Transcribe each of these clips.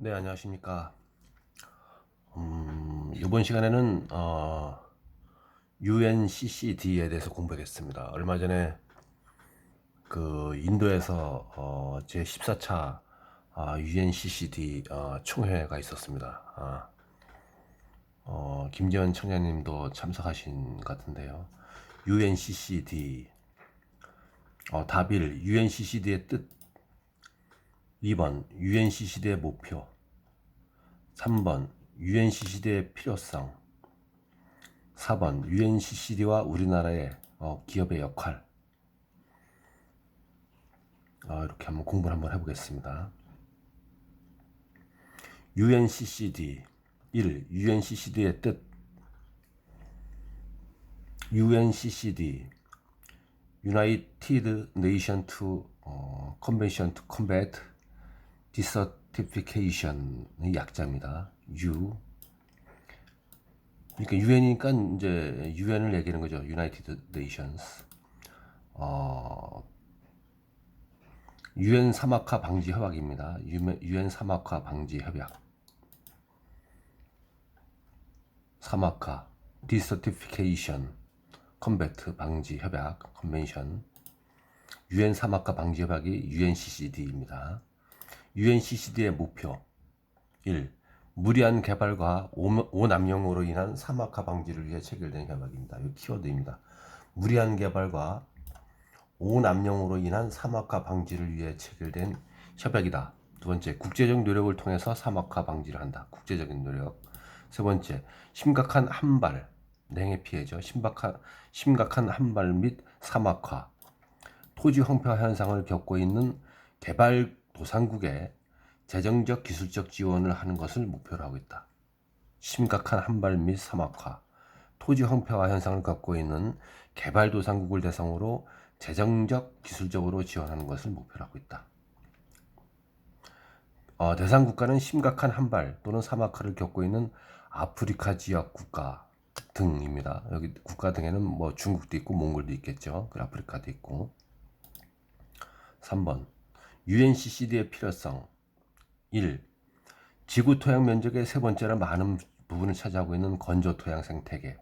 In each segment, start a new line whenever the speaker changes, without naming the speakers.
네, 안녕하십니까. 음, 이번 시간에는 어, UNCCD에 대해서 공부하겠습니다. 얼마 전에 그 인도에서 어, 제 14차 아, UNCCD 어, 총회가 있었습니다. 아, 어, 김재원 청장님도 참석하신 것 같은데요. UNCCD 어, 답일 UNCCD의 뜻 2번 UNCCD의 목표 3번 UNCCD의 필요성 4번 UNCCD와 우리나라의 어, 기업의 역할 어, 이렇게 한번 공부를 한번 해보겠습니다. UNCCD 1. UNCCD의 뜻 UNCCD United Nation to 어, Convention to Combat Desertification의 약자입니다. U. 그러니까 UN이니까 이제 UN을 얘기하는 거죠. United Nations. 어, UN 사막화 방지 협약입니다. UN 사막화 방지 협약. 사막화, Desertification, Combat 방지 협약, 컨벤션. UN 사막화 방지 협약이 UNCCD입니다. UNCCD의 목표 1. 무리한 개발과 오- 오남용으로 인한 사막화 방지를 위해 체결된 협약입니다. 이 키워드입니다. 무리한 개발과 오남용으로 인한 사막화 방지를 위해 체결된 협약이다. 두 번째, 국제적 노력을 통해서 사막화 방지를 한다. 국제적인 노력. 세 번째, 심각한 한발, 냉해 피해죠. 심각한, 심각한 한발 및 사막화, 토지 황폐화 현상을 겪고 있는 개발 도상국에 재정적 기술적 지원을 하는 것을 목표로 하고 있다. 심각한 한발 및 사막화, 토지 황폐화 현상을 겪고 있는 개발도상국을 대상으로 재정적 기술적으로 지원하는 것을 목표로 하고 있다. 어, 대상 국가는 심각한 한발 또는 사막화를 겪고 있는 아프리카 지역 국가 등입니다. 여기 국가 등에는 뭐 중국도 있고 몽골도 있겠죠. 그 아프리카도 있고. 3번 UNCCD의 필요성 1. 지구 토양 면적의 세 번째로 많은 부분을 차지하고 있는 건조 토양 생태계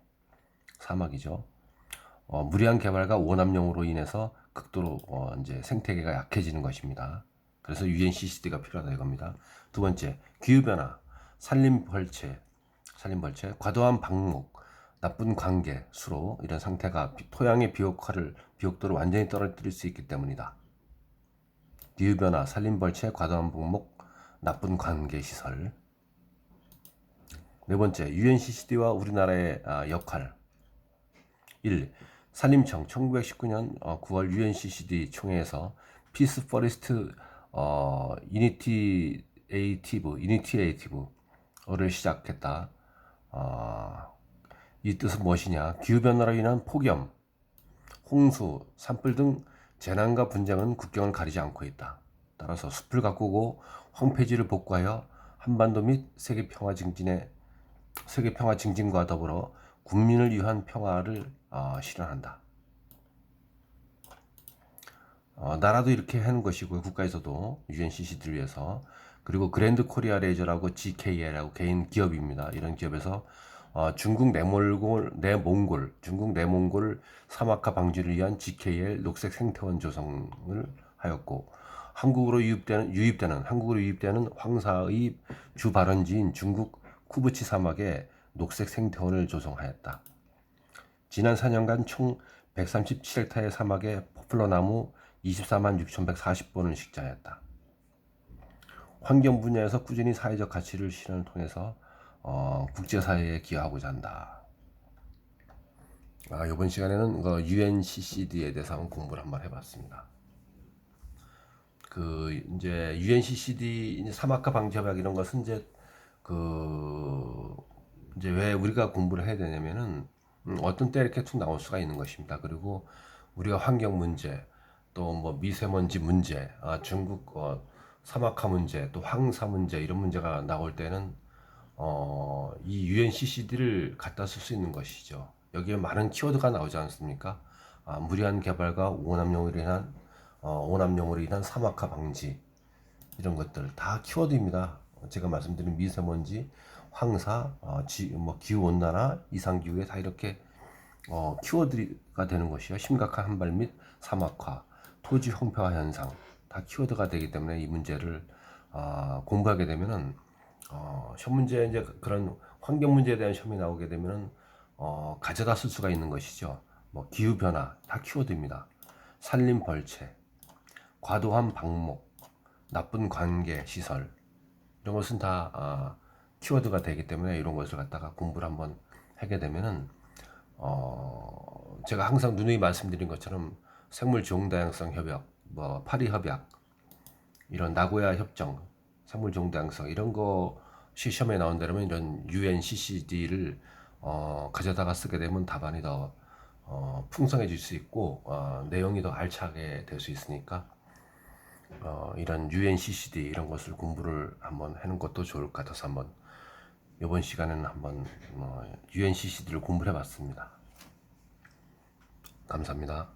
사막이죠. 어, 무리한 개발과 오남용으로 인해서 극도로 어, 이제 생태계가 약해지는 것입니다. 그래서 UNCCD가 필요하다 이겁니다. 두 번째, 기후변화, 산림벌채, 산림벌채, 과도한 방목, 나쁜 관계, 수로 이런 상태가 비- 토양의 비옥화를 비옥도를 완전히 떨어뜨릴 수 있기 때문이다. 기후변화, 산림벌채, 과도한 방목, 나쁜 관계 시설. 네 번째, UNCCD와 우리나라의 아, 역할. 1. 산림청 1919년 9월 UNCCD 총회에서 피스 포레스트 어, 이니티에이티브 이니티에이티브를 시작했다. 어, 이 뜻은 무엇이냐? 기후 변화로 인한 폭염, 홍수, 산불 등 재난과 분쟁은 국경을 가리지 않고 있다. 따라서 숲을 가꾸고 황폐지를 복구하여 한반도 및 세계 평화 증진에 세계 평화 증진과 더불어 국민을 위한 평화를 어, 실현한다. 어, 나라도 이렇게 하는 것이고요. 국가에서도 UNCCD를 위해서 그리고 그랜드 코리아 레저라고 GKL하고 개인 기업입니다. 이런 기업에서 어, 중국 내몽골, 내몽골, 중국 내몽골 사막화 방지를 위한 GKL 녹색 생태원 조성을 하였고 한국으로 유입되는 유입되는 한국으로 유입되는 황사의 주 발원지인 중국 쿠브치 사막에 녹색 생태원을 조성하였다. 지난 4년간 총 137헥타의 사막에 포플러 나무 24만 6,140본을 식재하였다. 환경 분야에서 꾸준히 사회적 가치를 실현을 통해서 어, 국제사회에 기여하고자 한다. 아, 이번 시간에는 그 UNCCD에 대해서 한번 공부를 한번 해봤습니다. 그 이제 UNCCD 이제 사막화 방지 협약 이런 것은 이제 그 이제 왜 우리가 공부를 해야 되냐면은 음, 어떤 때 이렇게 툭 나올 수가 있는 것입니다. 그리고 우리가 환경 문제, 또 뭐 미세먼지 문제, 아, 중국 어, 사막화 문제, 또 황사 문제 이런 문제가 나올 때는 어, 이 UNCCD를 갖다 쓸 수 있는 것이죠. 여기에 많은 키워드가 나오지 않습니까? 아, 무리한 개발과 오남용으로 인한 어, 오남용으로 인한 사막화 방지 이런 것들 다 키워드입니다. 제가 말씀드린 미세먼지, 황사, 어, 지, 뭐 기후 온난화, 이상 기후에 다 이렇게 어, 키워드가 되는 것이요. 심각한 한발 및 사막화, 토지 홍표화 현상 다 키워드가 되기 때문에 이 문제를 아, 공부하게 되면은 어, 문제 이제 그런 환경 문제에 대한 시험이 나오게 되면은 어, 가져다 쓸 수가 있는 것이죠. 뭐 기후 변화 다 키워드입니다. 산림 벌채, 과도한 방목, 나쁜 관계 시설 이런 것은 다 아, 키워드가 되기 때문에 이런 것을 갖다가 공부를 한번 하게 되면은 어, 제가 항상 누누이 말씀드린 것처럼 생물 지용다양성 협약, 뭐 파리 협약, 이런 나고야 협정, 생물 지용다양성 이런 것이 시험에 나온다면 이런 UNCCD를 어, 가져다가 쓰게 되면 답안이 더 어, 풍성해질 수 있고 어, 내용이 더 알차게 될 수 있으니까 어, 이런 UNCCD 이런 것을 공부를 한번 하는 것도 좋을 것 같아서 한번 이번 시간에는 한번 어, UNCCD를 공부를 해봤습니다. 감사합니다.